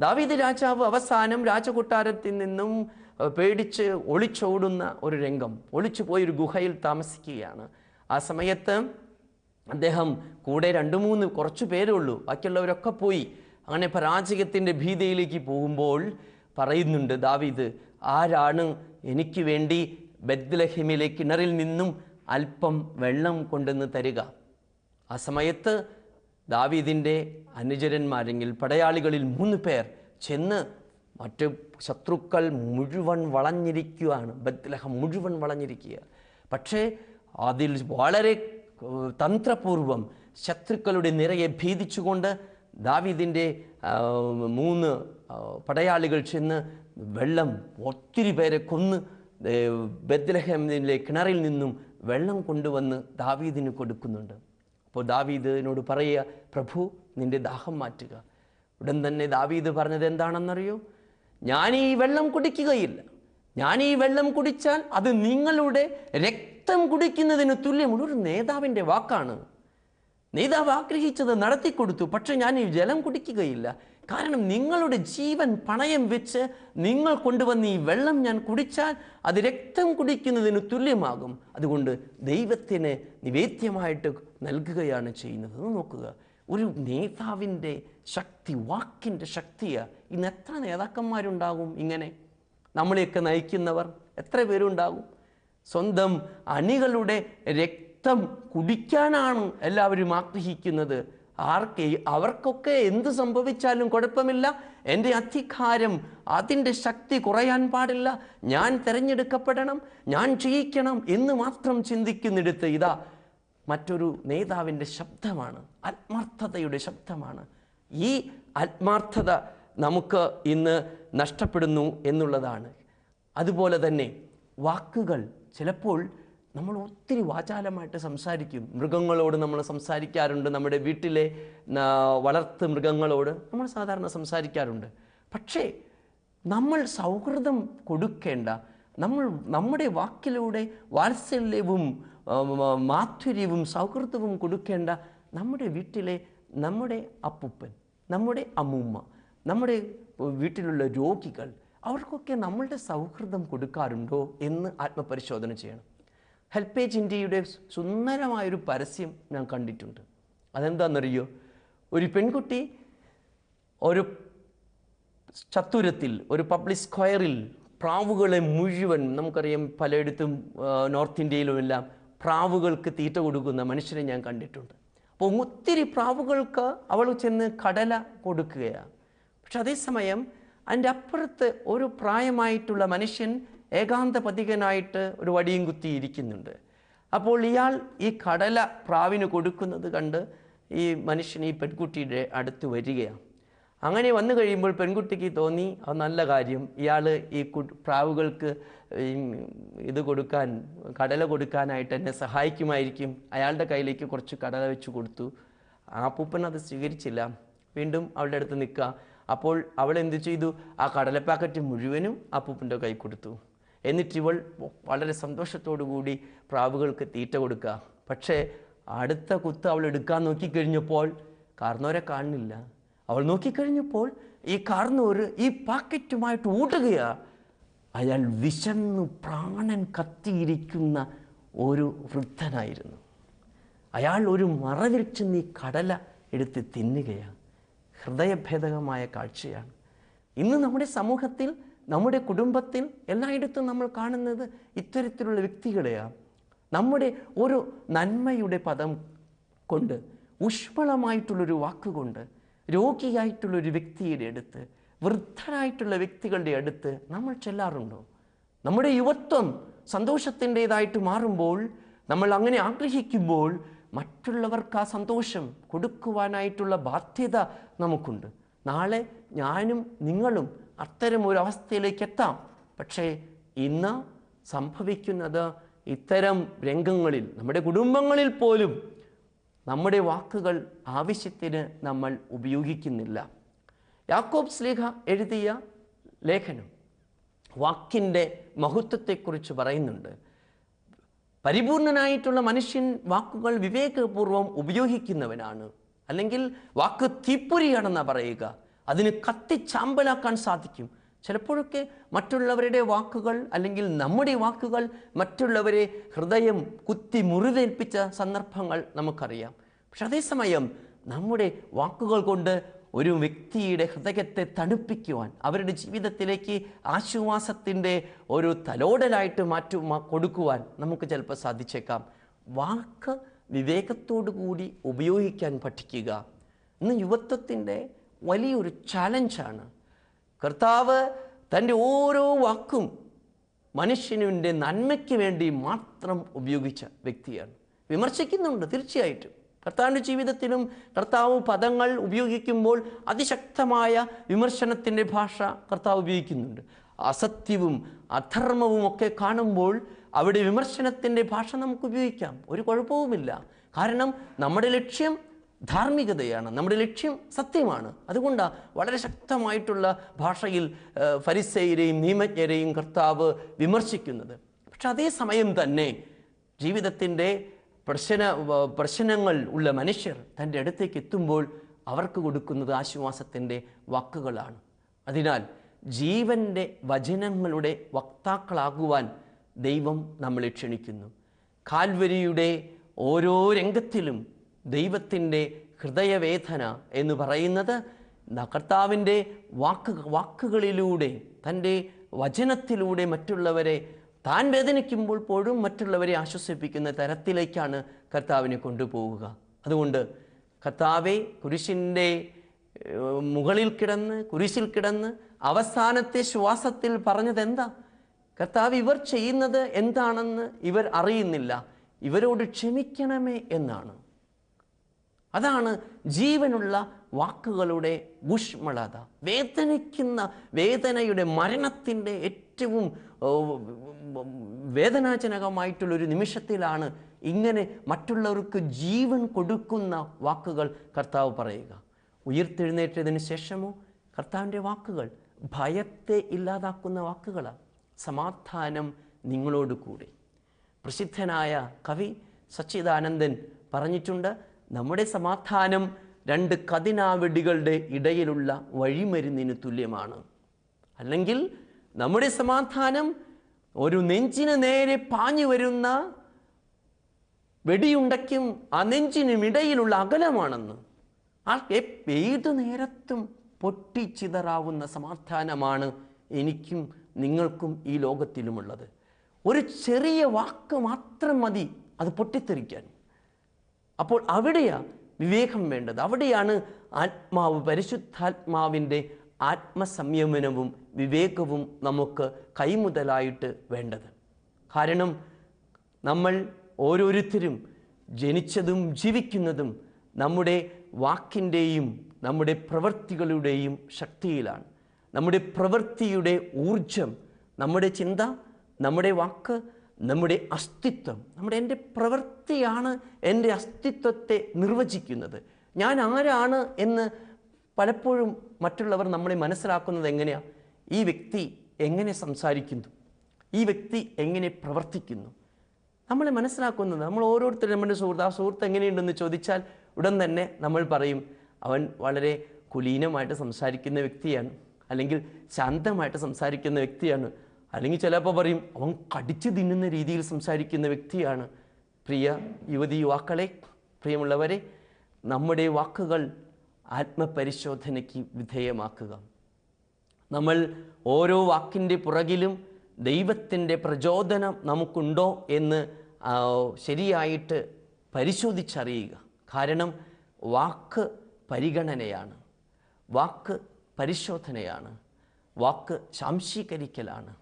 ദാവീദ് രാജാവ് അവസാനം രാജകൊട്ടാരത്തിൽ നിന്നും പേടിച്ച് ഒളിച്ചോടുന്ന ഒരു രംഗം ഒളിച്ചു പോയൊരു ഗുഹയിൽ താമസിക്കുകയാണ്. ആ സമയത്ത് അദ്ദേഹം കൂടെ രണ്ട് മൂന്ന് കുറച്ച് പേരേ ഉള്ളൂ. ബാക്കിയുള്ളവരൊക്കെ പോയി. അങ്ങനെ പരാജയത്തിന്റെ ഭീതിയിലേക്ക് പോകുമ്പോൾ പറയുന്നുണ്ട് ദാവീദ് ആരാണ് എനിക്ക് വേണ്ടി ബദ്ലഹിമിലെ കിണറിൽ നിന്നും അല്പം വെള്ളം കൊണ്ടുവന്ന് തരിക? ആ സമയത്ത് ദാവീദിന്റെ അനുചരന്മാരെങ്കിൽ പടയാളികളിൽ മൂന്ന് പേർ ചെന്ന് മറ്റ് ശത്രുക്കൾ മുഴുവൻ വളഞ്ഞിരിക്കുകയാണ് ബദ്ലഹം മുഴുവൻ വളഞ്ഞിരിക്കുക. പക്ഷേ അതിൽ വളരെ തന്ത്രപൂർവം ശത്രുക്കളുടെ നിറയെ ഭീതിച്ചുകൊണ്ട് ദാവീദിന്റെ മൂന്ന് പടയാളികൾ ചെന്ന് വെള്ളം ഒത്തിരി പേരെ കൊന്ന് ബദ്ലഹേമിലെ കിണറിൽ നിന്നും വെള്ളം കൊണ്ടുവന്ന് ദാവീദിന് കൊടുക്കുന്നുണ്ട്. അപ്പോൾ ദാവീദിനോട് പറയുക പ്രഭു നിന്റെ ദാഹം മാറ്റുക. ഉടൻ തന്നെ ദാവീദ് പറഞ്ഞത് എന്താണെന്നറിയോ? ഞാൻ ഈ വെള്ളം കുടിക്കുകയില്ല. ഞാൻ ഈ വെള്ളം കുടിച്ചാൽ അത് നിങ്ങളുടെ രക്തം കുടിക്കുന്നതിന് തുല്യമുള്ള ഒരു നേതാവിന്റെ വാക്കാണ്. നേതാവ് ആഗ്രഹിച്ചത് നടത്തിക്കൊടുത്തു പക്ഷെ ഞാൻ ഈ ജലം കുടിക്കുകയില്ല. കാരണം നിങ്ങളുടെ ജീവൻ പണയം വെച്ച് നിങ്ങൾ കൊണ്ടുവന്ന ഈ വെള്ളം ഞാൻ കുടിച്ചാൽ അത് രക്തം കുടിക്കുന്നതിന് തുല്യമാകും. അതുകൊണ്ട് ദൈവത്തിന് നിവേദ്യമായിട്ട് നൽകുകയാണ് ചെയ്യുന്നത്. നോക്കുക. ഒരു നേതാവിന്റെ ശക്തി വാക്കിന്റെ ശക്തിയാണ് ഇന്ന് എത്ര നേതാക്കന്മാരുണ്ടാകും ഇങ്ങനെ? നമ്മളെയൊക്കെ നയിക്കുന്നവർ എത്ര പേരുണ്ടാകും? സ്വന്തം അണികളുടെ രക്തം കുടിക്കാനാണ് എല്ലാവരും ആഗ്രഹിക്കുന്നത്. ആർക്ക് അവർക്കൊക്കെ എന്ത് സംഭവിച്ചാലും കുഴപ്പമില്ല. എന്റെ അധികാരം അതിന്റെ ശക്തി കുറയാൻ പാടില്ല. ഞാൻ തിരഞ്ഞെടുക്കപ്പെടണം ഞാൻ ജയിക്കണം എന്ന് മാത്രം ചിന്തിക്കുന്നിടത്ത് ഇതാ മറ്റൊരു നേതാവിന്റെ ശബ്ദമാണ് ആത്മാർത്ഥതയുടെ ശബ്ദമാണ്. ഈ ആത്മാർത്ഥത നമുക്ക് ഇന്ന് നഷ്ടപ്പെടുന്നു എന്നുള്ളതാണ്. അതുപോലെ തന്നെ വാക്കുകൾ ചിലപ്പോൾ നമ്മൾ ഒത്തിരി വാചാലമായിട്ട് സംസാരിക്കും. മൃഗങ്ങളോട് നമ്മൾ സംസാരിക്കാറുണ്ട് നമ്മുടെ വീട്ടിലെ വളർത്ത് മൃഗങ്ങളോട് നമ്മൾ സാധാരണ സംസാരിക്കാറുണ്ട്. പക്ഷേ നമ്മൾ സൗഹൃദം കൊടുക്കേണ്ട നമ്മൾ നമ്മുടെ വാക്കിലൂടെ വാത്സല്യവും മാധുര്യവും സൗഹൃദവും കൊടുക്കേണ്ട നമ്മുടെ വീട്ടിലെ നമ്മുടെ അപ്പൂപ്പൻ നമ്മുടെ അമ്മൂമ്മ നമ്മുടെ വീട്ടിലുള്ള രോഗികൾ അവർക്കൊക്കെ നമ്മളുടെ സൗഹൃദം കൊടുക്കാറുണ്ടോ എന്ന് ആത്മപരിശോധന ചെയ്യണം. ഹെൽപ്പേജ് ഇന്ത്യയുടെ സുന്ദരമായൊരു പരസ്യം ഞാൻ കണ്ടിട്ടുണ്ട്. അതെന്താണെന്നറിയോ? ഒരു പെൺകുട്ടി ഒരു ചത്തുരത്തിൽ ഒരു പബ്ലിക് സ്ക്വയറിൽ പ്രാവുകളെ മുഴുവൻ നമുക്കറിയാം പലയിടത്തും നോർത്ത് ഇന്ത്യയിലുമെല്ലാം പ്രാവുകൾക്ക് തീറ്റ കൊടുക്കുന്ന മനുഷ്യനെ ഞാൻ കണ്ടിട്ടുണ്ട്. അപ്പോൾ ഒത്തിരി പ്രാവുകൾക്ക് അവൾ ചെന്ന് കടല കൊടുക്കുകയാണ്. പക്ഷെ അതേസമയം അതിന്റെ അപ്പുറത്ത് ഒരു പ്രായമായിട്ടുള്ള മനുഷ്യൻ ഏകാന്തപതികനായിട്ട് ഒരു വടിയും കുത്തി ഇരിക്കുന്നുണ്ട്. അപ്പോൾ ഇയാൾ ഈ കടല പ്രാവിന് കൊടുക്കുന്നത് കണ്ട് ഈ മനുഷ്യൻ ഈ പെൺകുട്ടിയുടെ അടുത്ത് വരികയാണ്. അങ്ങനെ വന്നു കഴിയുമ്പോൾ പെൺകുട്ടിക്ക് തോന്നി അത് നല്ല കാര്യം. ഇയാൾ ഈ പ്രാവുകൾക്ക് ഇത് കൊടുക്കാൻ കടല കൊടുക്കാനായിട്ട് എന്നെ സഹായിക്കുമായിരിക്കും. അയാളുടെ കയ്യിലേക്ക് കുറച്ച് കടല വെച്ച് കൊടുത്തു. ആ പൂപ്പൻ അത് സ്വീകരിച്ചില്ല. വീണ്ടും അവളുടെ അടുത്ത് നിൽക്കുക. അപ്പോൾ അവൾ എന്ത് ചെയ്തു? ആ കടല പാക്കറ്റ് മുഴുവനും പൂപ്പന്റെ കൈ കൊടുത്തു. എന്നിട്ട് ഇവൾ വളരെ സന്തോഷത്തോടു കൂടി പ്രാവുകൾക്ക് തീറ്റ കൊടുക്കുക. പക്ഷേ അടുത്ത കുത്ത് അവൾ എടുക്കാൻ നോക്കിക്കഴിഞ്ഞപ്പോൾ കാരണവരെ കാണുന്നില്ല. അവൾ നോക്കിക്കഴിഞ്ഞപ്പോൾ ഈ കാർന്നൂർ ഈ പാക്കറ്റുമായിട്ട് ഓടുകയാണ് അയാൾ വിശന്നു പ്രാണൻ കത്തിയിരിക്കുന്ന ഒരു വൃദ്ധനായിരുന്നു. അയാൾ ഒരു മറവിരിച്ച് നീ കടല എടുത്ത് തിന്നുകയാണ് ഹൃദയഭേദകമായ കാഴ്ചയാണ്. ഇന്ന് നമ്മുടെ സമൂഹത്തിൽ നമ്മുടെ കുടുംബത്തിൽ എല്ലായിടത്തും നമ്മൾ കാണുന്നത് ഇത്തരത്തിലുള്ള വ്യക്തികളെയാണ് നമ്മുടെ ഒരു നന്മയുടെ പദം കൊണ്ട് ഊഷ്മളമായിട്ടുള്ളൊരു വാക്കുകൊണ്ട് രോഗിയായിട്ടുള്ളൊരു വ്യക്തിയുടെ അടുത്ത് വൃദ്ധരായിട്ടുള്ള വ്യക്തികളുടെ അടുത്ത് നമ്മൾ ചെല്ലാറുണ്ടോ? നമ്മുടെ യുവത്വം സന്തോഷത്തിന്റെതായിട്ട് മാറുമ്പോൾ നമ്മൾ അങ്ങനെ ആഗ്രഹിക്കുമ്പോൾ മറ്റുള്ളവർക്ക് ആ സന്തോഷം കൊടുക്കുവാനായിട്ടുള്ള ബാധ്യത നമുക്കുണ്ട്. നാളെ ഞാനും നിങ്ങളും അത്തരം ഒരു അവസ്ഥയിലേക്ക് എത്താം. പക്ഷേ ഇന്ന് സംഭവിക്കുന്നത് ഇത്തരം രംഗങ്ങളിൽ നമ്മുടെ കുടുംബങ്ങളിൽ പോലും നമ്മുടെ വാക്കുകൾ ആവശ്യത്തിന് നമ്മൾ ഉപയോഗിക്കുന്നില്ല. യാക്കോബ് സ്ലീഹ എഴുതിയ ലേഖനം വാക്കിന്റെ മഹത്വത്തെക്കുറിച്ച് പറയുന്നുണ്ട്. പരിപൂർണനായിട്ടുള്ള മനുഷ്യൻ വാക്കുകൾ വിവേകപൂർവം ഉപയോഗിക്കുന്നവനാണ്. അല്ലെങ്കിൽ വാക്ക് തീപ്പൊരിയാണെന്നാണ് പറയുക. അതിന് കത്തിച്ചാമ്പലാക്കാൻ സാധിക്കും. ചിലപ്പോഴൊക്കെ മറ്റുള്ളവരുടെ വാക്കുകൾ അല്ലെങ്കിൽ നമ്മുടെ വാക്കുകൾ മറ്റുള്ളവരെ ഹൃദയം കുത്തി മുറിവേൽപ്പിച്ച സന്ദർഭങ്ങൾ നമുക്കറിയാം. പക്ഷെ അതേസമയം നമ്മുടെ വാക്കുകൾ കൊണ്ട് ഒരു വ്യക്തിയുടെ ഹൃദയത്തെ തണുപ്പിക്കുവാൻ അവരുടെ ജീവിതത്തിലേക്ക് ആശ്വാസത്തിന്റെ ഒരു തലോടലായിട്ട് മാറ്റു കൊടുക്കുവാൻ നമുക്ക് ചിലപ്പോൾ സാധിച്ചേക്കാം. വാക്ക് വിവേകത്തോടു കൂടി ഉപയോഗിക്കാൻ പഠിക്കുക. ഇന്ന് യുവത്വത്തിന്റെ വലിയൊരു ചാലഞ്ചാണ് കർത്താവ് തന്റെ ഓരോ വാക്കും മനുഷ്യനുവിന്റെ നന്മയ്ക്ക് വേണ്ടി മാത്രം ഉപയോഗിച്ച വ്യക്തിയാണ്. വിമർശിക്കുന്നുണ്ട് തീർച്ചയായിട്ടും. കർത്താവിന്റെ ജീവിതത്തിലും കർത്താവ് പദങ്ങൾ ഉപയോഗിക്കുമ്പോൾ അതിശക്തമായ വിമർശനത്തിന്റെ ഭാഷ കർത്താവ് ഉപയോഗിക്കുന്നുണ്ട്. അസത്യവും അധർമ്മവും ഒക്കെ കാണുമ്പോൾ അവിടെ വിമർശനത്തിന്റെ ഭാഷ നമുക്ക് ഉപയോഗിക്കാം. ഒരു കുഴപ്പവുമില്ല. കാരണം നമ്മുടെ ലക്ഷ്യം ധാർമ്മികതയാണ് നമ്മുടെ ലക്ഷ്യം സത്യമാണ്. അതുകൊണ്ടാണ് വളരെ ശക്തമായിട്ടുള്ള ഭാഷയിൽ ആ, ഫരിസേയരെയും നിയമജ്ഞരെയും കർത്താവ് വിമർശിക്കുന്നത്. പക്ഷെ അതേസമയം തന്നെ ജീവിതത്തിന്റെ പ്രശ്ന പ്രശ്നങ്ങൾ ഉള്ള മനുഷ്യർ തന്റെ അടുത്തേക്ക് എത്തുമ്പോൾ അവർക്ക് കൊടുക്കുന്നത് ആശ്വാസത്തിന്റെ വാക്കുകളാണ്. അതിനാൽ ജീവന്റെ വചനങ്ങളുടെ വക്താക്കളാകുവാൻ ദൈവം നമ്മളെ ക്ഷണിക്കുന്നു. കാൽവരിയുടെ ഓരോ രംഗത്തിലും ദൈവത്തിന്റെ ഹൃദയവേദന എന്ന് പറയുന്നത് കർത്താവിന്റെ വാക്ക് വാക്കുകളിലൂടെ തന്റെ വചനത്തിലൂടെ മറ്റുള്ളവരെ താൻ വേദനിക്കുമ്പോൾ പോലും മറ്റുള്ളവരെ ആശ്വസിപ്പിക്കുന്ന തരത്തിലേക്കാണ് കർത്താവിനെ കൊണ്ടുപോവുക. അതുകൊണ്ട് കർത്താവെ കുരിശിന്റെ മുകളിൽ കിടന്ന് കുരിശിൽ കിടന്ന് അവസാനത്തെ ശ്വാസത്തിൽ പറഞ്ഞത് എന്താ കർത്താവ് ഇവർ ചെയ്യുന്നത് എന്താണെന്ന് ഇവർ അറിയുന്നില്ല. ഇവരോട് ക്ഷമിക്കണമേ എന്നാണ്. അതാണ് ജീവനുള്ള വാക്കുകളുടെ ഊഷ്മളത. വേദനിക്കുന്ന വേദനയുടെ മരണത്തിന്റെ ഏറ്റവും വേദനാജനകമായിട്ടുള്ളൊരു നിമിഷത്തിലാണ് ഇങ്ങനെ മറ്റുള്ളവർക്ക് ജീവൻ കൊടുക്കുന്ന വാക്കുകൾ കർത്താവ് പറയുക. ഉയർത്തെഴുന്നേറ്റതിന് ശേഷമോ? കർത്താവിന്റെ വാക്കുകൾ ഭയത്തെ ഇല്ലാതാക്കുന്ന വാക്കുകളാണ്. സമാധാനം നിങ്ങളോട് കൂടി പ്രസിദ്ധനായ കവി സച്ചിദാനന്ദൻ പറഞ്ഞിട്ടുണ്ട് നമ്മുടെ സമാധാനം രണ്ട് കതിനാവെടികളുടെ ഇടയിലുള്ള വഴിമരുന്നിന് തുല്യമാണ്. അല്ലെങ്കിൽ നമ്മുടെ സമാധാനം ഒരു നെഞ്ചിന് നേരെ പാഞ്ഞു വരുന്ന വെടിയുണ്ടയ്ക്കും ആ നെഞ്ചിനും ഇടയിലുള്ള അകലമാണെന്ന്. ആ ഏത് നേരത്തും പൊട്ടിച്ചിതറാവുന്ന സമാധാനമാണ് എനിക്കും നിങ്ങൾക്കും ഈ ലോകത്തിലുമുള്ളത്. ഒരു ചെറിയ വാക്ക് മാത്രം മതി അത് പൊട്ടിത്തെറിക്കാൻ. അപ്പോൾ അവിടെയാ വിവേകം വേണ്ടത്. അവിടെയാണ് ആത്മാവ് പരിശുദ്ധാത്മാവിന്റെ ആത്മസംയമനവും വിവേകവും നമുക്ക് കൈമുതലായിട്ട് വേണ്ടത്. കാരണം നമ്മൾ ഓരോരുത്തരും ജനിച്ചതും ജീവിക്കുന്നതും നമ്മുടെ വാക്കിന്റെയും നമ്മുടെ പ്രവൃത്തികളുടെയും ശക്തിയിലാണ്. നമ്മുടെ പ്രവൃത്തിയുടെ ഊർജം നമ്മുടെ ചിന്ത നമ്മുടെ വാക്ക് നമ്മുടെ അസ്തിത്വം നമ്മുടെ എന്റെ പ്രവൃത്തിയാണ് എന്റെ അസ്തിത്വത്തെ നിർവചിക്കുന്നത്. ഞാൻ ആരാണ് എന്ന് പലപ്പോഴും മറ്റുള്ളവർ നമ്മളെ മനസ്സിലാക്കുന്നത് എങ്ങനെയാണ് ഈ വ്യക്തി എങ്ങനെ സംസാരിക്കുന്നു? ഈ വ്യക്തി എങ്ങനെ പ്രവർത്തിക്കുന്നു? നമ്മളെ മനസ്സിലാക്കുന്നത് നമ്മൾ ഓരോരുത്തരും നമ്മുടെ സുഹൃത്ത് ആ സുഹൃത്ത് എങ്ങനെയുണ്ടെന്ന് ചോദിച്ചാൽ ഉടൻ തന്നെ നമ്മൾ പറയും അവൻ വളരെ കുലീനമായിട്ട് സംസാരിക്കുന്ന വ്യക്തിയാണ് അല്ലെങ്കിൽ ശാന്തമായിട്ട് സംസാരിക്കുന്ന വ്യക്തിയാണ്. അല്ലെങ്കിൽ ചിലപ്പോൾ പറയും അവൻ കടിച്ചു തിന്നുന്ന രീതിയിൽ സംസാരിക്കുന്ന വ്യക്തിയാണ്. പ്രിയ യുവതി യുവാക്കളെ പ്രിയമുള്ളവരെ നമ്മുടെ വാക്കുകൾ ആത്മപരിശോധനയ്ക്ക് വിധേയമാക്കുക. നമ്മൾ ഓരോ വാക്കിന്റെ പുറകിലും ദൈവത്തിന്റെ പ്രചോദനം നമുക്കുണ്ടോ എന്ന് ശരിയായിട്ട് പരിശോധിച്ചറിയുക. കാരണം വാക്ക് പരിഗണനയാണ്. വാക്ക് പരിശോധനയാണ്. വാക്ക് ശാംശീകരിക്കലാണ്.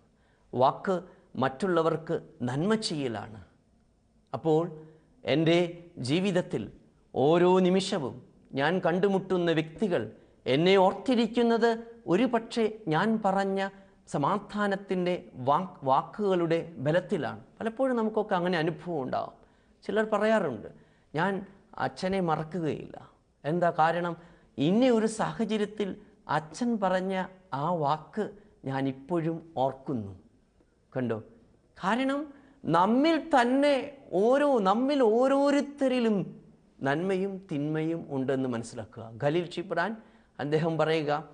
വാക്ക് മറ്റുള്ളവർക്ക് നന്മ ചെയ്യലാണ്. അപ്പോൾ എന്റെ ജീവിതത്തിൽ ഓരോ നിമിഷവും ഞാൻ കണ്ടുമുട്ടുന്ന വ്യക്തികൾ എന്നെ ഓർത്തിരിക്കുന്നത് ഒരു പക്ഷേ ഞാൻ പറഞ്ഞ സമാധാനത്തിന്റെ വാക്ക് വാക്കുകളുടെ ബലത്തിലാണ്. പലപ്പോഴും നമുക്കൊക്കെ അങ്ങനെ അനുഭവം ഉണ്ടാവും. ചിലർ പറയാറുണ്ട് ഞാൻ അച്ഛനെ മറക്കുകയില്ല. എന്താ കാരണം? ഇന്ന ഒരു സാഹചര്യത്തിൽ അച്ഛൻ പറഞ്ഞ ആ വാക്ക് ഞാൻ ഇപ്പോഴും ഓർക്കുന്നു. കണ്ടോ? കാരണം നമ്മിൽ തന്നെ ഓരോ നമ്മിൽ ഓരോരുത്തരിലും നന്മയും തിന്മയും ഉണ്ടെന്ന് മനസ്സിലാക്കുക. ഖലീൽ ഷിബ്രാൻ അദ്ദേഹം പറയുക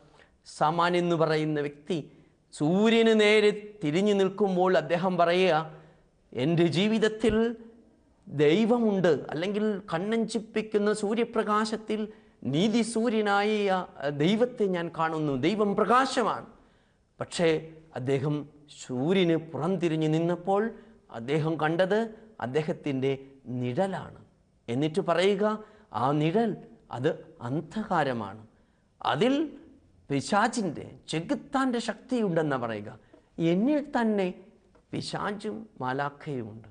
സമാൻ എന്ന് പറയുന്ന വ്യക്തി സൂര്യന് നേരെ തിരിഞ്ഞു നിൽക്കുമ്പോൾ അദ്ദേഹം പറയുക എന്റെ ജീവിതത്തിൽ ദൈവമുണ്ട്. അല്ലെങ്കിൽ കണ്ണഞ്ചിപ്പിക്കുന്ന സൂര്യപ്രകാശത്തിൽ നീതി സൂര്യനായ ദൈവത്തെ ഞാൻ കാണുന്നു. ദൈവം പ്രകാശമാണ്. പക്ഷേ അദ്ദേഹം സൂര്യന് പുറംതിരിഞ്ഞ് നിന്നപ്പോൾ അദ്ദേഹം കണ്ടത് അദ്ദേഹത്തിന്റെ നിഴലാണ്. എന്നിട്ട് പറയുക ആ നിഴൽ അത് അന്ധകാരമാണ്. അതിൽ പിശാചിന്റെ ചെകുത്താന്റെ ശക്തിയുണ്ടെന്ന് പറയുക. എന്നിൽ തന്നെ പിശാചും മാലാഖയുമുണ്ട്.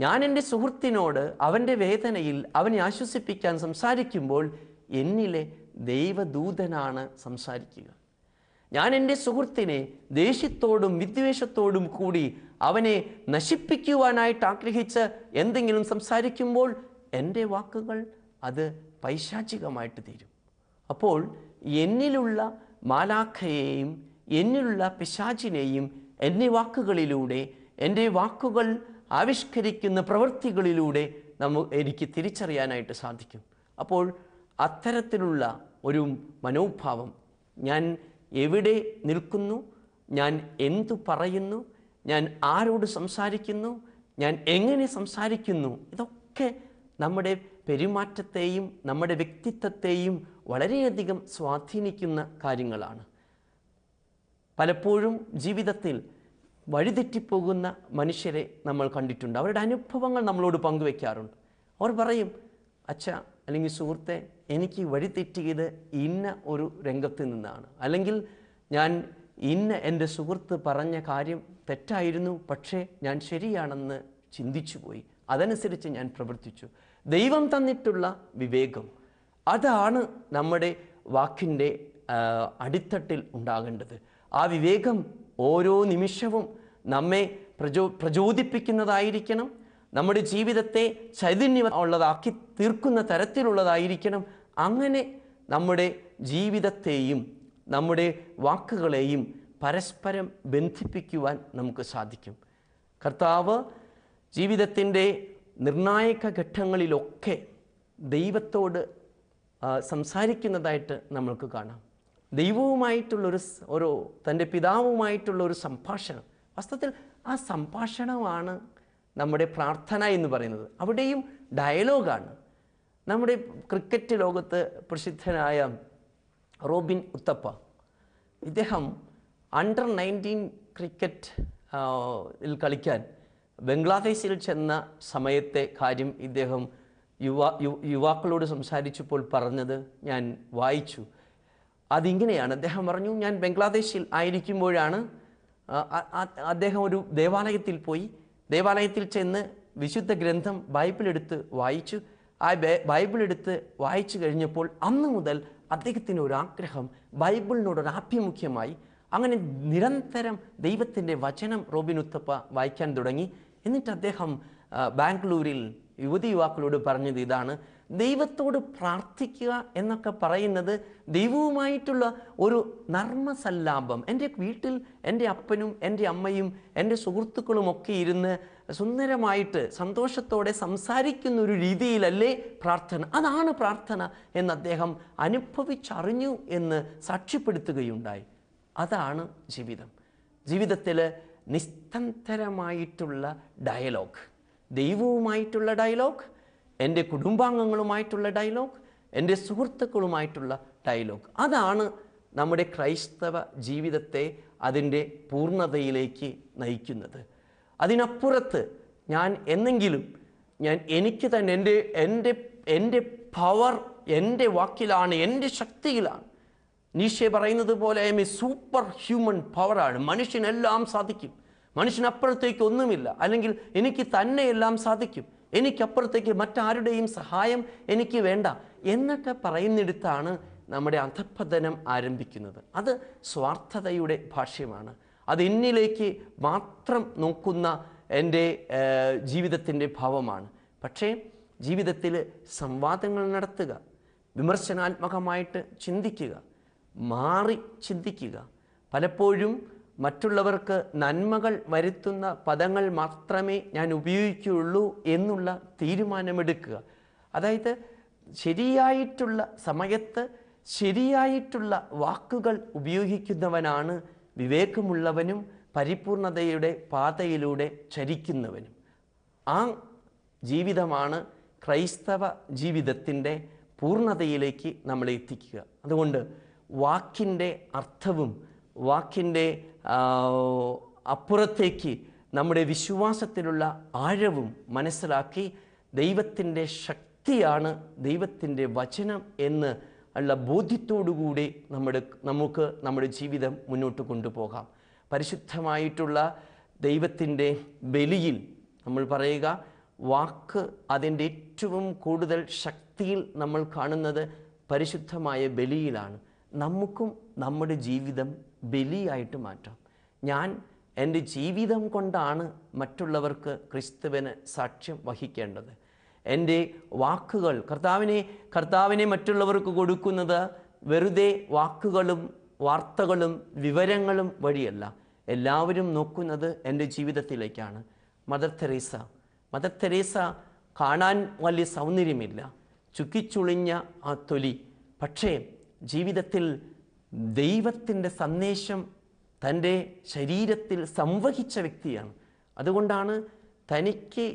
ഞാൻ എന്റെ സുഹൃത്തിനോട് അവന്റെ വേദനയിൽ അവനെ ആശ്വസിപ്പിക്കാൻ സംസാരിക്കുമ്പോൾ എന്നിലെ ദൈവദൂതനാണ് സംസാരിക്കുക. ഞാൻ എന്റെ സുഹൃത്തിനെ ദേഷ്യത്തോടും വിദ്വേഷത്തോടും കൂടി അവനെ നശിപ്പിക്കുവാനായിട്ട് ആഗ്രഹിച്ച് എന്തെങ്കിലും സംസാരിക്കുമ്പോൾ എന്റെ വാക്കുകൾ അത് പൈശാചികമായിട്ട് തീരും. അപ്പോൾ എന്നിലുള്ള മാലാഖയെയും എന്നിലുള്ള പിശാചിനെയും എന്റെ വാക്കുകളിലൂടെ എന്റെ വാക്കുകൾ ആവിഷ്കരിക്കുന്ന പ്രവൃത്തികളിലൂടെ നമുക്ക് എനിക്ക് തിരിച്ചറിയാനായിട്ട് സാധിക്കും. അപ്പോൾ അത്തരത്തിലുള്ള ഒരു മനോഭാവം ഞാൻ എവിടെ നിൽക്കുന്നു? ഞാൻ എന്തു പറയുന്നു? ഞാൻ ആരോട് സംസാരിക്കുന്നു? ഞാൻ എങ്ങനെ സംസാരിക്കുന്നു? ഇതൊക്കെ നമ്മുടെ പെരുമാറ്റത്തെയും നമ്മുടെ വ്യക്തിത്വത്തെയും വളരെയധികം സ്വാധീനിക്കുന്ന കാര്യങ്ങളാണ്. പലപ്പോഴും ജീവിതത്തിൽ വഴിതെറ്റിപ്പോകുന്ന മനുഷ്യരെ നമ്മൾ കണ്ടിട്ടുണ്ട്. അവരുടെ അനുഭവങ്ങൾ നമ്മളോട് പങ്കുവെക്കാറുണ്ട്. അവർ പറയും അച്ഛ അല്ലെങ്കിൽ സുഹൃത്തെ എനിക്ക് വഴിതെറ്റിയത് ഇന്ന ഒരു രംഗത്ത് നിന്നാണ്. അല്ലെങ്കിൽ ഞാൻ ഇന്ന എന്റെ സുഹൃത്ത് പറഞ്ഞ കാര്യം തെറ്റായിരുന്നു പക്ഷേ ഞാൻ ശരിയാണെന്ന് ചിന്തിച്ചു പോയി അതനുസരിച്ച് ഞാൻ പ്രവർത്തിച്ചു. ദൈവം തന്നിട്ടുള്ള വിവേകം. അതാണ് നമ്മുടെ വാക്കിന്റെ അടിത്തട്ടിൽ ഉണ്ടാകേണ്ടത്. ആ വിവേകം ഓരോ നിമിഷവും നമ്മെ പ്രചോ പ്രചോദിപ്പിക്കുന്നതായിരിക്കണം. നമ്മുടെ ജീവിതത്തെ ചൈതന്യം ഉള്ളതാക്കി തീർക്കുന്ന തരത്തിലുള്ളതായിരിക്കണം. അങ്ങനെ നമ്മുടെ ജീവിതത്തെയും നമ്മുടെ വാക്കുകളെയും പരസ്പരം ബന്ധിപ്പിക്കുവാൻ നമുക്ക് സാധിക്കും. കർത്താവ് ജീവിതത്തിന്റെ നിർണായക ഘട്ടങ്ങളിലൊക്കെ ദൈവത്തോട് സംസാരിക്കുന്നതായിട്ട് നമ്മൾക്ക് കാണാം. ദൈവവുമായിട്ടുള്ളൊരു ഒരു തന്റെ പിതാവുമായിട്ടുള്ള ഒരു സംഭാഷണം. വാസ്തവത്തിൽ ആ സംഭാഷണമാണ് നമ്മുടെ പ്രാർത്ഥന എന്ന് പറയുന്നത് അവിടെയും ഡയലോഗാണ്. നമ്മുടെ ക്രിക്കറ്റ് ലോകത്ത് പ്രസിദ്ധനായ റോബിൻ ഉത്തപ്പ. ഇദ്ദേഹം അണ്ടർ നയന്റീൻ ക്രിക്കറ്റ് കളിക്കാൻ ബംഗ്ലാദേശിൽ ചെന്ന സമയത്തെ കാര്യം ഇദ്ദേഹം യുവാ യുവാക്കളോട് സംസാരിച്ചപ്പോൾ പറഞ്ഞത് ഞാൻ വായിച്ചു. അതിങ്ങനെയാണ്. അദ്ദേഹം പറഞ്ഞു ഞാൻ ബംഗ്ലാദേശിൽ ആയിരിക്കുമ്പോഴാണ് അദ്ദേഹം ഒരു ദേവാലയത്തിൽ പോയി ദേവാലയത്തിൽ ചെന്ന് വിശുദ്ധ ഗ്രന്ഥം ബൈബിൾ എടുത്ത് വായിച്ചു. ആ ബൈബിൾ എടുത്ത് വായിച്ചു കഴിഞ്ഞപ്പോൾ അന്ന് മുതൽ അദ്ദേഹത്തിന് ഒരു ആഗ്രഹം ബൈബിളിനോടൊരു ആഭിമുഖ്യമായി അങ്ങനെ നിരന്തരം ദൈവത്തിന്റെ വചനം റോബിൻ ഉത്തപ്പ വായിക്കാൻ തുടങ്ങി. എന്നിട്ട് അദ്ദേഹം ബാംഗ്ലൂരിൽ യുവതി യുവാക്കളോട് പറഞ്ഞത് ഇതാണ് ദൈവത്തോട് പ്രാർത്ഥിക്കുക എന്നൊക്കെ പറയുന്നത് ദൈവവുമായിട്ടുള്ള ഒരു നർമ്മസല്ലാപം. എന്റെ വീട്ടിൽ എന്റെ അപ്പനും എന്റെ അമ്മയും എന്റെ സുഹൃത്തുക്കളുമൊക്കെ ഇരുന്ന് സുന്ദരമായിട്ട് സന്തോഷത്തോടെ സംസാരിക്കുന്ന ഒരു രീതിയിലല്ലേ പ്രാർത്ഥന. അതാണ് പ്രാർത്ഥന എന്ന് അദ്ദേഹം അനുഭവിച്ചറിഞ്ഞു എന്ന് സാക്ഷ്യപ്പെടുത്തുകയുണ്ടായി. അതാണ് ജീവിതം. ജീവിതത്തിൽ നിസ്തന്തരമായിട്ടുള്ള ഡയലോഗ്. ദൈവവുമായിട്ടുള്ള ഡയലോഗ് എന്റെ കുടുംബാംഗങ്ങളുമായിട്ടുള്ള ഡയലോഗ് എന്റെ സുഹൃത്തുക്കളുമായിട്ടുള്ള ഡയലോഗ് അതാണ് നമ്മുടെ ക്രൈസ്തവ ജീവിതത്തെ അതിന്റെ പൂർണതയിലേക്ക് നയിക്കുന്നത്. അതിനപ്പുറത്ത് ഞാൻ എന്നെങ്കിലും ഞാൻ എനിക്ക് തന്നെ എന്റെ എന്റെ എന്റെ പവർ എന്റെ വാക്കിലാണ് എന്റെ ശക്തിയിലാണ്. നീഷെ പറയുന്നത് പോലെ I am a super human പവറാണ് മനുഷ്യനെല്ലാം സാധിക്കും. മനുഷ്യനപ്പുറത്തേക്ക് ഒന്നുമില്ല. അല്ലെങ്കിൽ എനിക്ക് തന്നെ എല്ലാം സാധിക്കും. എനിക്കപ്പുറത്തേക്ക് മറ്റാരുടെയും സഹായം എനിക്ക് വേണ്ട എന്നൊക്കെ പറയുന്നിടത്താണ് നമ്മുടെ അധപ്പതനം ആരംഭിക്കുന്നത്. അത് സ്വാർത്ഥതയുടെ ഭാഷ്യമാണ്. അത് എന്നിലേക്ക് മാത്രം നോക്കുന്ന എന്റെ ജീവിതത്തിന്റെ ഭാവമാണ്. പക്ഷേ ജീവിതത്തിൽ സംവാദങ്ങൾ നടത്തുക വിമർശനാത്മകമായിട്ട് ചിന്തിക്കുക മാറി ചിന്തിക്കുക പലപ്പോഴും മറ്റുള്ളവർക്ക് നന്മകൾ വരുത്തുന്ന പദങ്ങൾ മാത്രമേ ഞാൻ ഉപയോഗിക്കുകയുള്ളൂ എന്നുള്ള തീരുമാനമെടുക്കുക. അതായത് ശരിയായിട്ടുള്ള സമയത്ത് ശരിയായിട്ടുള്ള വാക്കുകൾ ഉപയോഗിക്കുന്നവനാണ് വിവേകമുള്ളവനും പരിപൂർണതയുടെ പാതയിലൂടെ ചരിക്കുന്നവനും. ആ ജീവിതമാണ് ക്രൈസ്തവ ജീവിതത്തിന്റെ പൂർണതയിലേക്ക് നമ്മളെ എത്തിക്കുക. അതുകൊണ്ട് വാക്കിന്റെ അർത്ഥവും വാക്കിന്റെ അപ്പുറത്തേക്ക് നമ്മുടെ വിശ്വാസത്തിലുള്ള ആഴവും മനസ്സിലാക്കി ദൈവത്തിന്റെ ശക്തിയാണ് ദൈവത്തിന്റെ വചനം എന്ന് ഉള്ള ബോധ്യത്തോടുകൂടി നമ്മുടെ നമുക്ക് നമ്മുടെ ജീവിതം മുന്നോട്ട് കൊണ്ടുപോകാം. പരിശുദ്ധമായിട്ടുള്ള ദൈവത്തിന്റെ ബലിയിൽ നമ്മൾ പറയുക വാക്ക് അതിന്റെ ഏറ്റവും കൂടുതൽ ശക്തിയിൽ നമ്മൾ കാണുന്നത് പരിശുദ്ധമായ ബലിയിലാണ്. നമുക്കും നമ്മുടെ ജീവിതം ബലിയായിട്ട് മാറ്റാം. ഞാൻ എന്റെ ജീവിതം കൊണ്ടാണ് മറ്റുള്ളവർക്ക് ക്രിസ്തുവിന് സാക്ഷ്യം വഹിക്കേണ്ടത്. എന്റെ വാക്കുകൾ കർത്താവിനെ കർത്താവിനെ മറ്റുള്ളവർക്ക് കൊടുക്കുന്നത് വെറുതെ വാക്കുകളും വാർത്തകളും വിവരങ്ങളും വഴിയല്ല. എല്ലാവരും നോക്കുന്നത് എന്റെ ജീവിതത്തിലേക്കാണ്. മദർ തെരേസ മദർ തെരേസ കാണാൻ വലിയ സൗന്ദര്യമില്ല. ചുക്കിച്ചുളിഞ്ഞ ആ തൊലി. പക്ഷേ ജീവിതത്തിൽ ദൈവത്തിന്റെ സന്ദേശം തന്റെ ശരീരത്തിൽ സംവഹിച്ച വ്യക്തിയാണ്. അതുകൊണ്ടാണ് തനിക്ക്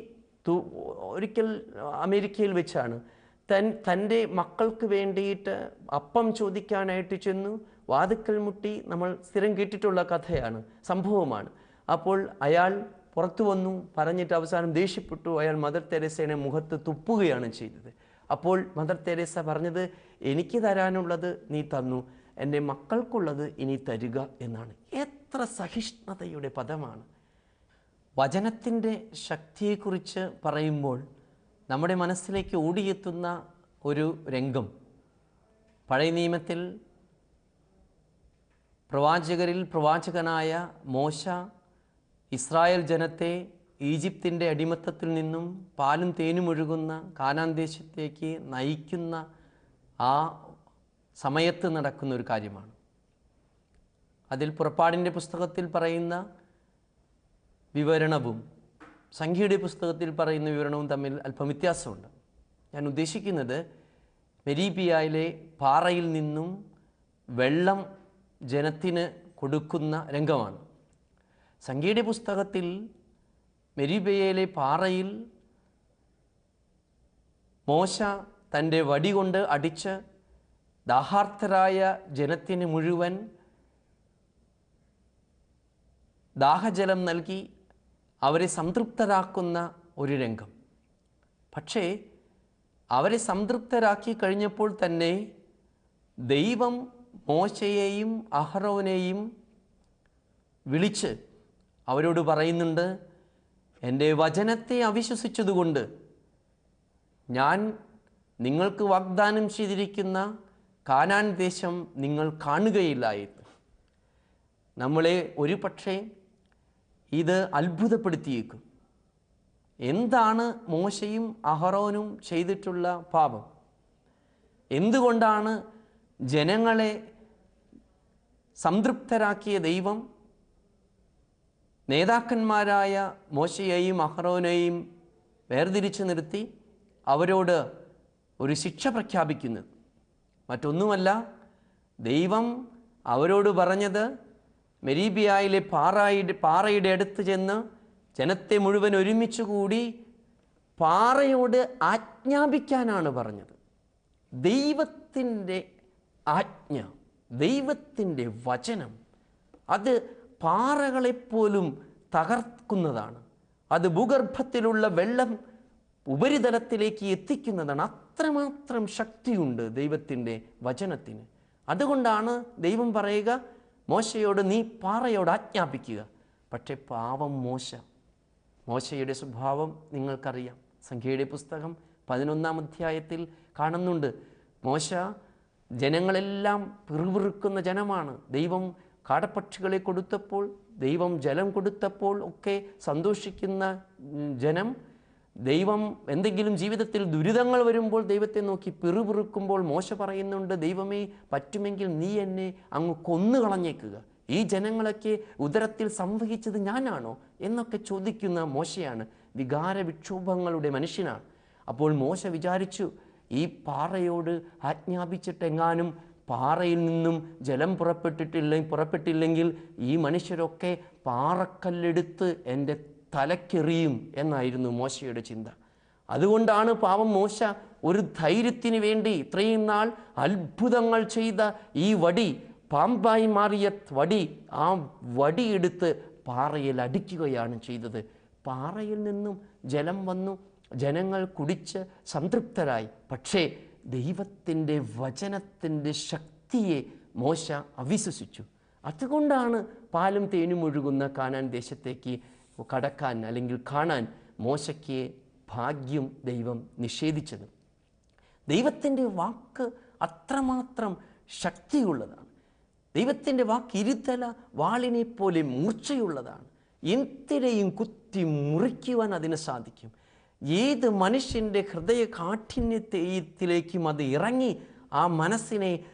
ഒരിക്കൽ അമേരിക്കയിൽ വെച്ചാണ്. തൻ തന്റെ മക്കൾക്ക് വേണ്ടിയിട്ട് അപ്പം ചോദിക്കാനായിട്ട് ചെന്നു വാതുക്കൽ മുട്ടി നമ്മൾ സ്ഥിരം കേട്ടിട്ടുള്ള കഥയാണ് സംഭവമാണ്. അപ്പോൾ അയാൾ പുറത്തു വന്നു പറഞ്ഞിട്ട് അവസാനം ദേഷ്യപ്പെട്ടു അയാൾ മദർ തെരേസയുടെ മുഖത്ത് തുപ്പുകയാണ് ചെയ്തത്. അപ്പോൾ മദർ തെരേസ പറഞ്ഞത് എനിക്ക് തരാനുള്ളത് നീ തന്നു. എന്റെ മക്കൾക്കുള്ളത് ഇനി തരിക എന്നാണ്. എത്ര സഹിഷ്ണുതയുടെ പദമാണ്. വചനത്തിന്റെ ശക്തിയെക്കുറിച്ച് പറയുമ്പോൾ നമ്മുടെ മനസ്സിലേക്ക് ഓടിയെത്തുന്ന ഒരു രംഗം. പഴയ നിയമത്തിൽ പ്രവാചകരിൽ പ്രവാചകനായ മോശ ഇസ്രായേൽ ജനത്തെ ഈജിപ്തിന്റെ അടിമത്തത്തിൽ നിന്നും പാലും തേനും ഒഴുകുന്ന കാനാന്തേശത്തേക്ക് നയിക്കുന്ന ആ സമയത്ത് നടക്കുന്ന ഒരു കാര്യമാണ്. അതിൽ പുറപ്പാടിന്റെ പുസ്തകത്തിൽ പറയുന്ന വിവരണവും സംഖ്യയുടെ പുസ്തകത്തിൽ പറയുന്ന വിവരണവും തമ്മിൽ അല്പം വ്യത്യാസമുണ്ട്. ഞാൻ ഉദ്ദേശിക്കുന്നത് മെരീബിയയിലെ പാറയിൽ നിന്നും വെള്ളം ജനത്തിന് കൊടുക്കുന്ന രംഗമാണ്. സംഖ്യയുടെ പുസ്തകത്തിൽ മെരീബിയയിലെ പാറയിൽ മോശ തന്റെ വടി കൊണ്ട് അടിച്ച് ദാഹാർത്ഥരായ ജനത്തിന് മുഴുവൻ ദാഹജലം നൽകി അവരെ സംതൃപ്തരാക്കുന്ന ഒരു രംഗം. പക്ഷേ അവരെ സംതൃപ്തരാക്കി കഴിഞ്ഞപ്പോൾ തന്നെ ദൈവം മോശയെയും അഹറോനെയും വിളിച്ച് അവരോട് പറയുന്നുണ്ട് എന്റെ വചനത്തെ അവിശ്വസിച്ചതുകൊണ്ട് ഞാൻ നിങ്ങൾക്ക് വാഗ്ദാനം ചെയ്തിരിക്കുന്ന കാനാൻ ദേശം നിങ്ങൾ കാണുകയില്ലായിരുന്നു. നമ്മളെ ഒരു പക്ഷേ ഇത് അത്ഭുതപ്പെടുത്തിയേക്കും. എന്താണ് മോശയും അഹറോനും ചെയ്തിട്ടുള്ള പാപം? എന്തുകൊണ്ടാണ് ജനങ്ങളെ സംതൃപ്തരാക്കിയ ദൈവം? നേതാക്കന്മാരായ മോശയെയും അഹ്റോനെയും വേർതിരിച്ചു നിർത്തി അവരോട് ഒരു ശിക്ഷ പ്രഖ്യാപിക്കുന്നത്. മറ്റൊന്നുമല്ല ദൈവം അവരോട് പറഞ്ഞത് മെരീബിയായിലെ പാറയുടെ പാറയുടെ അടുത്ത് ചെന്ന് ജനത്തെ മുഴുവൻ ഒരുമിച്ച് കൂടി പാറയോട് ആജ്ഞാപിക്കാനാണ് പറഞ്ഞത്. ദൈവത്തിന്റെ ആജ്ഞ ദൈവത്തിന്റെ വചനം അത് പാറകളെപ്പോലും തകർക്കുന്നതാണ്. അത് ഭൂഗർഭത്തിലുള്ള വെള്ളം ഉപരിതലത്തിലേക്ക് എത്തിക്കുന്നതാണ്. അത്രമാത്രം ശക്തിയുണ്ട് ദൈവത്തിന്റെ വചനത്തിന്. അതുകൊണ്ടാണ് ദൈവം പറയുക മോശയോട് നീ പാറയോട് ആജ്ഞാപിക്കുക. പക്ഷേ പാവം മോശ മോശയുടെ സ്വഭാവം നിങ്ങൾക്കറിയാം. സംഖ്യയുടെ പുസ്തകം പതിനൊന്നാം അധ്യായത്തിൽ കാണുന്നുണ്ട്. മോശ ജനങ്ങളെല്ലാം പിറുപിറുക്കുന്ന ജനമാണ്. ദൈവം കാടപ്പക്ഷികളെ കൊടുത്തപ്പോൾ ദൈവം ജലം കൊടുത്തപ്പോൾ ഒക്കെ സന്തോഷിക്കുന്ന ജനം ദൈവം എന്തെങ്കിലും ജീവിതത്തിൽ ദുരിതങ്ങൾ വരുമ്പോൾ ദൈവത്തെ നോക്കി പിറുപിറുക്കുമ്പോൾ മോശ പറയുന്നുണ്ട് ദൈവമേ പറ്റുമെങ്കിൽ നീ എന്നെ അങ്ങ് കൊന്നു കളഞ്ഞേക്കുക ഈ ജനങ്ങളൊക്കെ ഉദരത്തിൽ സംവഹിച്ചത് ഞാനാണോ? എന്നൊക്കെ ചോദിക്കുന്ന മോശയാണ് വികാര വിക്ഷോഭങ്ങളുടെ മനുഷ്യനാണ്. അപ്പോൾ മോശ വിചാരിച്ചു ഈ പാറയോട് ആജ്ഞാപിച്ചിട്ടെങ്ങാനും പാറയിൽ നിന്നും ജലം പുറപ്പെട്ടിട്ടില്ല പുറപ്പെട്ടില്ലെങ്കിൽ ഈ മനുഷ്യരൊക്കെ പാറക്കല്ലെടുത്ത് എന്റെ തലക്കെറിയും എന്നായിരുന്നു മോശയുടെ ചിന്ത. അതുകൊണ്ടാണ് പാവം മോശ ഒരു ധൈര്യത്തിന് വേണ്ടി ഇത്രയും നാൾ അത്ഭുതങ്ങൾ ചെയ്ത ഈ വടി പാമ്പായി മാറിയ വടി ആ വടിയെടുത്ത് പാറയിൽ അടിക്കുകയാണ് ചെയ്തത്. പാറയിൽ നിന്നും ജലം വന്നു ജനങ്ങൾ കുടിച്ച് സംതൃപ്തരായി. പക്ഷേ ദൈവത്തിന്റെ വചനത്തിന്റെ ശക്തിയെ മോശ അവിശ്വസിച്ചു. അതുകൊണ്ടാണ് പാലും തേനും ഒഴുകുന്ന കാനാൻ ദേശത്തേക്ക് കടക്കാൻ അല്ലെങ്കിൽ കാണാൻ മോശയ്ക്ക് ഭാഗ്യം ദൈവം നിഷേധിച്ചത്. ദൈവത്തിന്റെ വാക്ക് അത്രമാത്രം ശക്തിയുള്ളതാണ്. ദൈവത്തിന്റെ വാക്ക് ഇരുത്തല വാളിനെ പോലെ മൂർച്ചയുള്ളതാണ്. എന്തിനെയും കുത്തി മുറിക്കുവാൻ അതിന് സാധിക്കും. ഏത് മനുഷ്യന്റെ ഹൃദയ കാഠിന്യത്തേയത്തിലേക്കും അത് ഇറങ്ങി ആ മനസ്സിനെ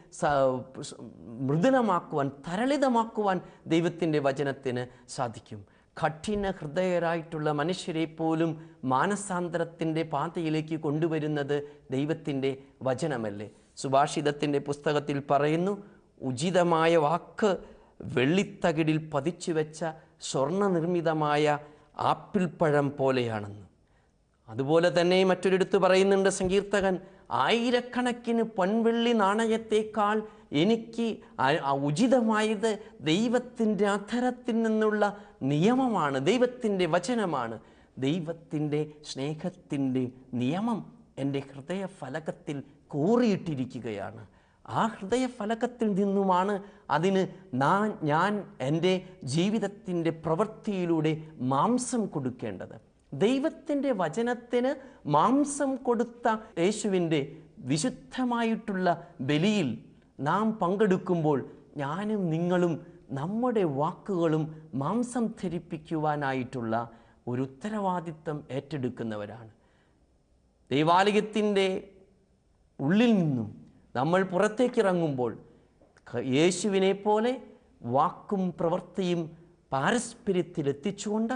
മൃദുലമാക്കുവാൻ തരളിതമാക്കുവാൻ ദൈവത്തിന്റെ വചനത്തിന് സാധിക്കും. കഠിന ഹൃദയരായിട്ടുള്ള മനുഷ്യരെ പോലും മാനസാന്തരത്തിന്റെ പാതയിലേക്ക് കൊണ്ടുവരുന്നത് ദൈവത്തിന്റെ വചനമല്ലേ? സുഭാഷിതത്തിന്റെ പുസ്തകത്തിൽ പറയുന്നു ഉചിതമായ വാക്ക് വെള്ളിത്തകിടിൽ പതിച്ചു വെച്ച സ്വർണ നിർമ്മിതമായ ആപ്പിൾ പഴം പോലെയാണെന്ന്. അതുപോലെ തന്നെ മറ്റൊരിടത്ത് പറയുന്നുണ്ട് സങ്കീർത്തകൻ ആയിരക്കണക്കിന് പൊൻവെള്ളി നാണയത്തേക്കാൾ എനിക്ക് ഉചിതമായത് ദൈവത്തിന്റെ അധരത്തിൽ നിന്നുള്ള നിയമമാണ് ദൈവത്തിന്റെ വചനമാണ്. ദൈവത്തിന്റെ സ്നേഹത്തിന്റെ നിയമം എന്റെ ഹൃദയ ഫലകത്തിൽ കോറിയിട്ടിരിക്കുകയാണ്. ആ ഹൃദയ ഫലകത്തിൽ നിന്നുമാണ് അതിന് നാ- ഞാൻ എന്റെ ജീവിതത്തിന്റെ പ്രവൃത്തിയിലൂടെ മാംസം കൊടുക്കേണ്ടത്. ദൈവത്തിന്റെ വചനത്തിന് മാംസം കൊടുത്ത യേശുവിന്റെ വിശുദ്ധമായിട്ടുള്ള ബലിയിൽ നാം പങ്കെടുക്കുമ്പോൾ ഞാനും നിങ്ങളും നമ്മുടെ വാക്കുകളും മാംസം ധരിപ്പിക്കുവാനായിട്ടുള്ള ഒരു ഉത്തരവാദിത്തം ഏറ്റെടുക്കുന്നവരാണ്. ദൈവാലയത്തിന്റെ ഉള്ളിൽ നിന്നും നമ്മൾ പുറത്തേക്കിറങ്ങുമ്പോൾ യേശുവിനെ പോലെ വാക്കും പ്രവൃത്തിയും പാരസ്പര്യത്തിലെത്തിച്ചുകൊണ്ട്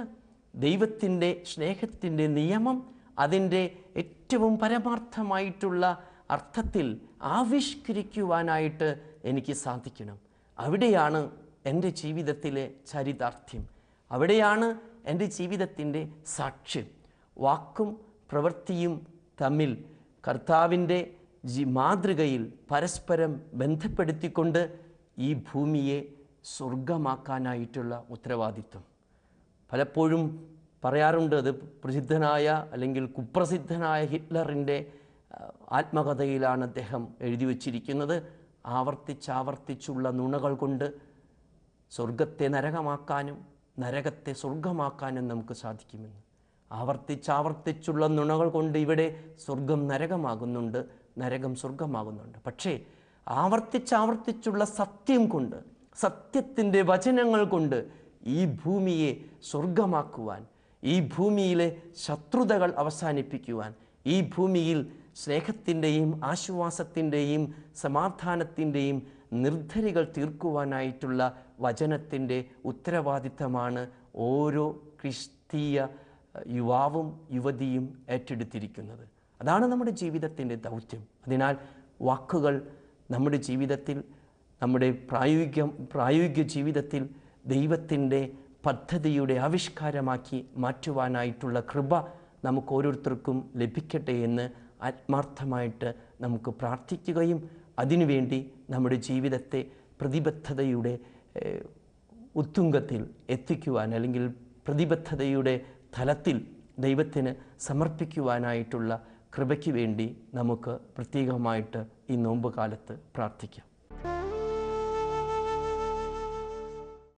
ദൈവത്തിന്റെ സ്നേഹത്തിന്റെ നിയമം അതിന്റെ ഏറ്റവും പരമാർത്ഥമായിട്ടുള്ള അർത്ഥത്തിൽ ആവിഷ്കരിക്കുവാനായിട്ട് എനിക്ക് സാധിക്കണം. അവിടെയാണ് എന്റെ ജീവിതത്തിലെ ചരിതാർത്ഥ്യം. അവിടെയാണ് എന്റെ ജീവിതത്തിന്റെ സാക്ഷ്യം. വാക്കും പ്രവൃത്തിയും തമ്മിൽ കർത്താവിന്റെ മാതൃകയിൽ പരസ്പരം ബന്ധപ്പെടുത്തിക്കൊണ്ട് ഈ ഭൂമിയെ സ്വർഗമാക്കാനായിട്ടുള്ള ഉത്തരവാദിത്വം. പലപ്പോഴും പറയാറുണ്ട് അത് പ്രസിദ്ധനായ അല്ലെങ്കിൽ കുപ്രസിദ്ധനായ ഹിറ്റ്ലറിന്റെ ആത്മകഥയിലാണ് അദ്ദേഹം എഴുതി വച്ചിരിക്കുന്നത്. ആവർത്തിച്ചാവർത്തിച്ചുള്ള നുണകൾ കൊണ്ട് സ്വർഗത്തെ നരകമാക്കാനും നരകത്തെ സ്വർഗമാക്കാനും നമുക്ക് സാധിക്കുമെന്ന്. ആവർത്തിച്ചാവർത്തിച്ചുള്ള നുണകൾ കൊണ്ട് ഇവിടെ സ്വർഗം നരകമാകുന്നുണ്ട് നരകം സ്വർഗമാകുന്നുണ്ട് പക്ഷേ ആവർത്തിച്ചാവർത്തിച്ചുള്ള സത്യം കൊണ്ട് സത്യത്തിന്റെ വചനങ്ങൾ കൊണ്ട് ഈ ഭൂമിയെ സ്വർഗമാക്കുവാൻ ഈ ഭൂമിയിലെ ശത്രുതകൾ അവസാനിപ്പിക്കുവാൻ ഈ ഭൂമിയിൽ സ്നേഹത്തിന്റെയും ആശ്വാസത്തിന്റെയും സമാധാനത്തിന്റെയും നിർദ്ധരികൾ തീർക്കുവാനായിട്ടുള്ള വചനത്തിന്റെ ഉത്തരവാദിത്തമാണ് ഓരോ ക്രിസ്തീയ യുവാവും യുവതിയും ഏറ്റെടുത്തിരിക്കുന്നത്. അതാണ് നമ്മുടെ ജീവിതത്തിന്റെ ദൗത്യം. അതിനാൽ വാക്കുകൾ നമ്മുടെ ജീവിതത്തിൽ നമ്മുടെ പ്രായോഗിക പ്രായോഗിക ജീവിതത്തിൽ ദൈവത്തിന്റെ പദ്ധതിയുടെ ആവിഷ്കാരമാക്കി മാറ്റുവാനായിട്ടുള്ള കൃപ നമുക്ക് ഓരോരുത്തർക്കും ലഭിക്കട്ടെ എന്ന് ആത്മാർത്ഥമായിട്ട് നമുക്ക് പ്രാർത്ഥിക്കുകയും അതിനുവേണ്ടി നമ്മുടെ ജീവിതത്തെ പ്രതിബദ്ധതയുടെ ഉത്തുംഗത്തിൽ എത്തിക്കുവാൻ അല്ലെങ്കിൽ പ്രതിബദ്ധതയുടെ തലത്തിൽ ദൈവത്തിന് സമർപ്പിക്കുവാനായിട്ടുള്ള കൃപയ്ക്ക് വേണ്ടി നമുക്ക് പ്രത്യേകമായിട്ട് ഈ നോമ്പ് കാലത്ത് പ്രാർത്ഥിക്കാം.